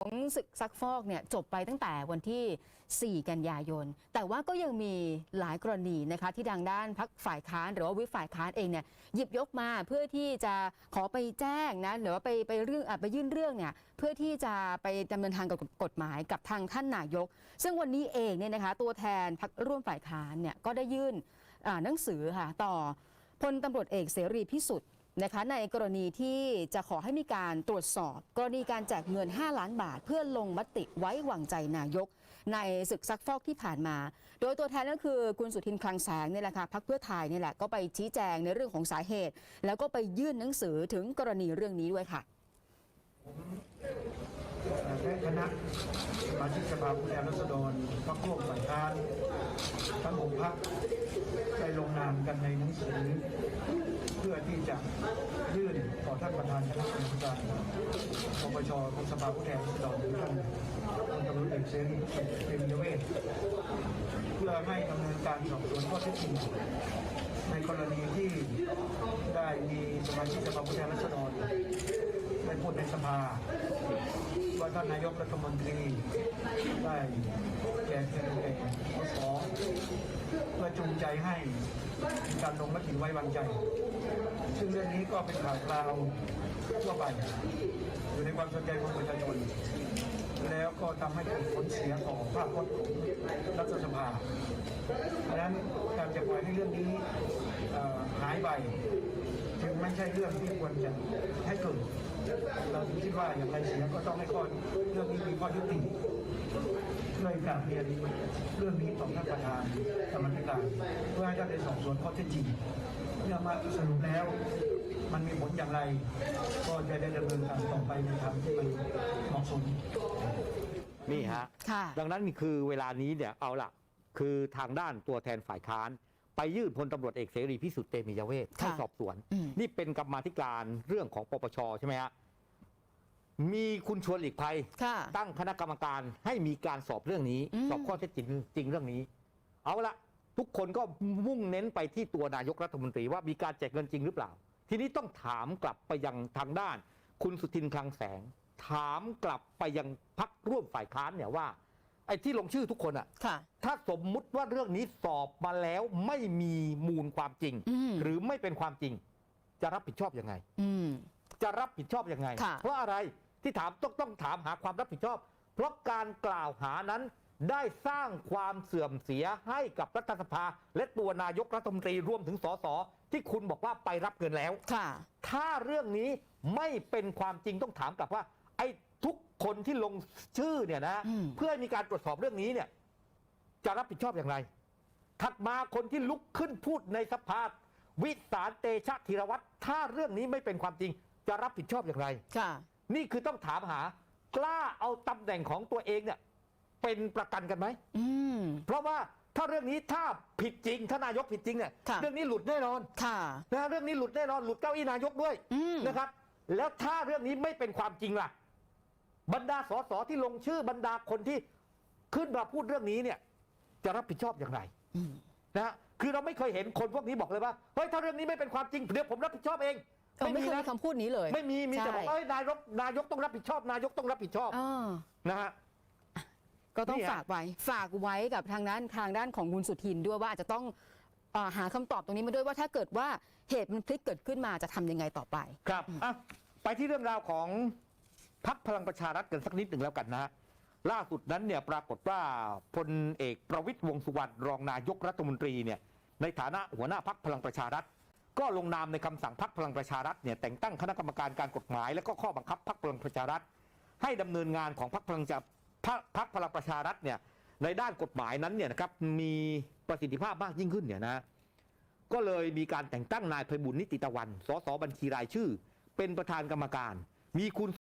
ของศึกซักฟอกเนี่ยจบไปตั้งแต่วันที่ 4 กันยายน แต่ว่าก็ยังมีหลายกรณีนะคะที่ทางด้านพักฝ่ายค้าน หรือว่าวิฝ่ายค้านเองเนี่ยหยิบยกมาเพื่อที่จะขอไปแจ้งนะหรือว่าไปไปเรื่องอไปยื่นเรื่องเนี่ยเพื่อที่จะไปดำเนินทางกับกฎหมายกับทางท่านนายก ซึ่งวันนี้เองเนี่ยนะคะตัวแทนพักร่วมฝ่ายค้านเนี่ยก็ได้ยื่นอ่าหนังสือค่ะต่อพลตำรวจเอกเสรีพิสุทธิ์ นะคะในกรณีที่จะขอให้มีการตรวจสอบ กรณีการแจกเงิน 5 ล้านบาท เพื่อลงมติไว้วางใจนายก ในศึกซักฟอกที่ผ่านมา โดยตัวแทนก็คือคุณสุทินคลังแสงนี่แหละค่ะพักเพื่อไทยนี่แหละก็ไปชี้แจงในเรื่องของสาเหตุ แล้วก็ไปยื่นหนังสือถึงกรณีเรื่องนี้ด้วยค่ะและคณะสมาชิกสภาผู้แทนราษฎรพรรคร่วมฝ่ายค้านทั้งหกพรรคได้ลงนามกันในหนังสือ เพื่อที่จะยื่นต่อท่านประธานคณะกรรมการปปชของสภาผู้แทนราษฎรหรือท่านพลตำรวจเอกเสรีเตมียเวทเพื่อให้ดำเนินการสอบสวนข้อเท็จจริงในกรณีที่ได้มีสมาชิกสภาผู้แทนราษฎร ได้พูดในสภาว่าท่านนายกรัฐมนตรีได้แจกเงินแก่สสเพื่อจูงใจให้การลงมติไว้วางใจ ซึ่งเรื่องนี้ก็เป็นข่าวคราวทั่วไปอยู่ในความสนใจของประชาชนแล้วก็ทำให้เกิดผลเสียต่อภาพพจน์ของรัฐสภาดังนั้นการจะปล่อยให้เรื่องนี้หายไป จึงไม่ใช่เรื่องที่ควรจะให้เกิดเราคิดว่าอย่างไรเสียก็ต้องให้ข้อเรื่องนี้มีข้อยุติเลยกราบเรียนเรื่องนี้ต่อท่านประธานกรรมการเพื่อให้ท่านได้สอบสวนข้อเท็จจริงเมื่อมาสรุปแล้วมันมีผลอย่างไร ก็จะได้ดำเนินการต่อไปในทางที่มันเหมาะสมนี่ฮะ ดังนั้นคือเวลานี้เนี่ยเอาละคือทางด้านตัวแทนฝ่ายค้าน ไปยื่นพลตำรวจเอกเสรีพิสุทธิ์เตมียเวทให้ค่ะสอบสวนอืมนี่เป็นกรรมาธิการเรื่องของปปชใช่ไหมฮะมีคุณชวนหลีกภัยค่ะตั้งคณะกรรมการให้มีการสอบเรื่องนี้อืมสอบข้อเท็จจริงจริงเรื่องนี้ เอาละทุกคนก็มุ่งเน้นไปที่ตัวนายกรัฐมนตรีว่ามีการแจกเงินจริงหรือเปล่า ทีนี้ต้องถามกลับไปยังทางด้าน คุณสุทินคลังแสง ถามกลับไปยังพักร่วมฝ่ายค้านเนี่ยว่าไอ้ที่ลงชื่อทุกคนอะค่ะ ถ้าสมมุติว่าเรื่องนี้สอบมาแล้วไม่มีมูลความจริง อืม หรือไม่เป็นความจริง จะรับผิดชอบยังไง อืม จะรับผิดชอบยังไง ค่ะ เพราะอะไรที่ถามต้องต้องถามหาความรับผิดชอบ เพราะการกล่าวหานั้นได้สร้างความเสื่อมเสียให้กับรัฐสภา และตัวนายกรัฐมนตรีรวมถึงสสที่คุณบอกว่าไปรับเงินแล้ว ค่ะ ถ้าเรื่องนี้ไม่เป็นความจริงต้องถามกลับว่า ไอ้ทุก คนที่ลงชื่อเนี่ยนะอืมเพื่อให้มีการตรวจสอบเรื่องนี้เนี่ย จะรับผิดชอบอย่างไร ถัดมาคนที่ลุกขึ้นพูดในสภาวิสารเตชะธีรวัตรถ้าเรื่องนี้ไม่เป็นความจริง จะรับผิดชอบอย่างไรค่ะนี่คือต้องถามหากล้าเอาตำแหน่งของตัวเองเนี่ย เป็นประกันกันไหมอืมเพราะว่าถ้าเรื่องนี้ถ้าผิดจริงถ้านายกผิดจริงเนี่ยค่ะเรื่องนี้หลุดแน่นอนค่ะนะเรื่องนี้หลุดแน่นอนหลุดเก้าอี้นายกด้วยอืมนะครับ แล้วถ้าเรื่องนี้ไม่เป็นความจริงล่ะ บรรดาสสที่ลงชื่อบรรดาคนที่ขึ้นมาพูดเรื่องนี้เนี่ย จะรับผิดชอบอย่างไรอืมนะฮะคือเราไม่เคยเห็นคนพวกนี้บอกเลยว่าเฮ้ยถ้าเรื่องนี้ไม่เป็นความจริงเดี๋ยวผมรับผิดชอบเองเออไม่เคยนะมีคำพูดนี้เลย ไม่มีมีแต่ใช่บอกเอ้ยนายกนายกต้องรับผิดชอบ นายกต้องรับผิดชอบอ่านะฮะก็ต้องนี่ฮะฝากไว้ฝากไว้กับทางด้านทางด้านของคุณสุทินด้วยว่าอาจจะต้องเอ่อหาคำตอบตรงนี้มาด้วยว่าถ้าเกิดว่าเหตุมันพลิกเกิดขึ้นมาจะทำยังไงต่อไป ครับอะไปที่เรื่องราวของ พักพลังประชารัฐกันสักนิดหนึ่งแล้วกันนะฮะล่าสุดนั้นเนี่ยปรากฏว่าพลเอกประวิตยวงษ์สุวรรณรองนายกรัฐมนตรีเนี่ยในฐานะหัวหน้าพักพลังประชารัฐ ก็ลงนามในคำสั่งพักพลังประชารัฐเนี่ยแต่งตั้งคณะกรรมการการกฎหมาย และก็ข้อบังคับพักพลังประชารัฐ ให้ดำเนินงานของพักพลังจะพรรคพรรคพลังประชารัฐเนี่ยในด้านกฎหมายนั้นเนี่ยนะครับมีประสิทธิภาพมากยิ่งขึ้นเนี่ยนะก็เลยมีการแต่งตั้งนายไพบุญนิติตะวัน สสบัญชีรายชื่อ เป็นประธานกรรมการ มีคุณ